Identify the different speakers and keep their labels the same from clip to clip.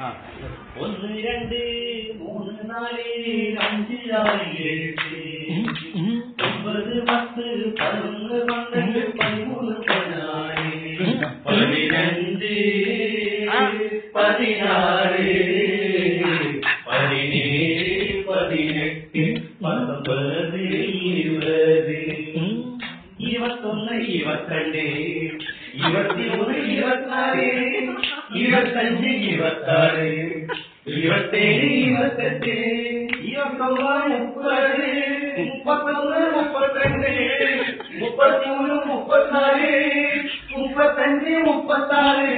Speaker 1: ஆ
Speaker 2: ஒன்னு இரண்டு மூணு நாலு அஞ்சு ஆறு ஏழு. ஒன்பது பத்து பதினொன்று பன்னெண்டு பதிமூணு பதினாறு பதினஞ்சு பதினாறு. பதினேழு பதினெட்டு பத்தொன்பது இருபது. இருபத்தொன்னு இருபத்திரெண்டு இருபத்தி ஒன்று இருபத்தாறு இருபத்தஞ்சு இருபத்தாறு இருபத்தேழு இருபத்தெட்டு இருபத்தொன்பது முப்பது முப்பத்தொன்னு முப்பத்திரெண்டு முப்பத்தி மூணு முப்பத்தாறு முப்பத்தஞ்சு முப்பத்தாறு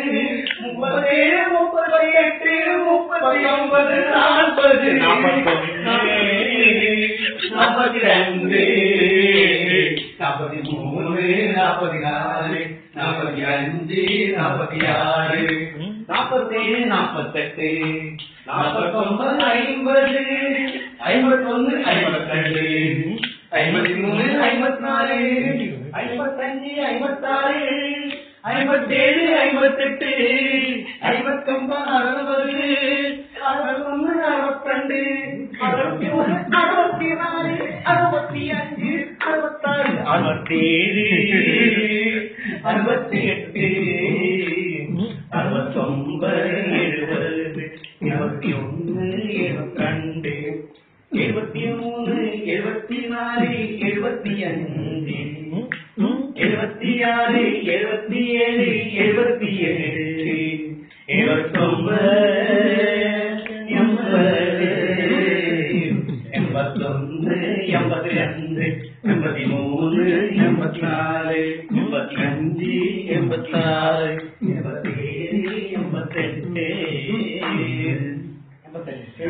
Speaker 2: முப்பத்தேழு முப்பத்தி எட்டு முப்பத்தி ஒன்பது நாற்பது நாற்பத்தி ரெண்டு நாற்பத்தி மூணு நாற்பத்தி நாலு நாற்பத்தி அஞ்சு நாற்பத்தி ஆறு நாற்பத்தேழு நாற்பத்தெட்டு நாற்பத்தொன்பது ஐம்பது ஐம்பத்தொன்னு ஐம்பத்திரெண்டு ஐம்பத்தி மூணு ஐம்பத்தி நாலு ஐம்பத்தஞ்சு ஐம்பத்தாறு ஐம்பத்தேழு ஐம்பத்தெட்டு அறுபத்தேழு. அறுபத்தி எட்டு அறுபத்தொன்பது எழுபது. இருபத்தி ஒன்று இருபத்தி ரெண்டு எழுபத்தி மூணு எழுபத்தி நாலு எழுபத்தி அஞ்சு எழுபத்தி ஆறு எழுபத்தி ஏழு எழுபத்தி ஏழு ரெண்டு எண்பத்தி மூணு எண்பத்தி நாலு எண்பத்தி அஞ்சு எண்பத்தாறு எண்பத்தி ஏழு எண்பத்தெட்டு எண்பத்தெட்டு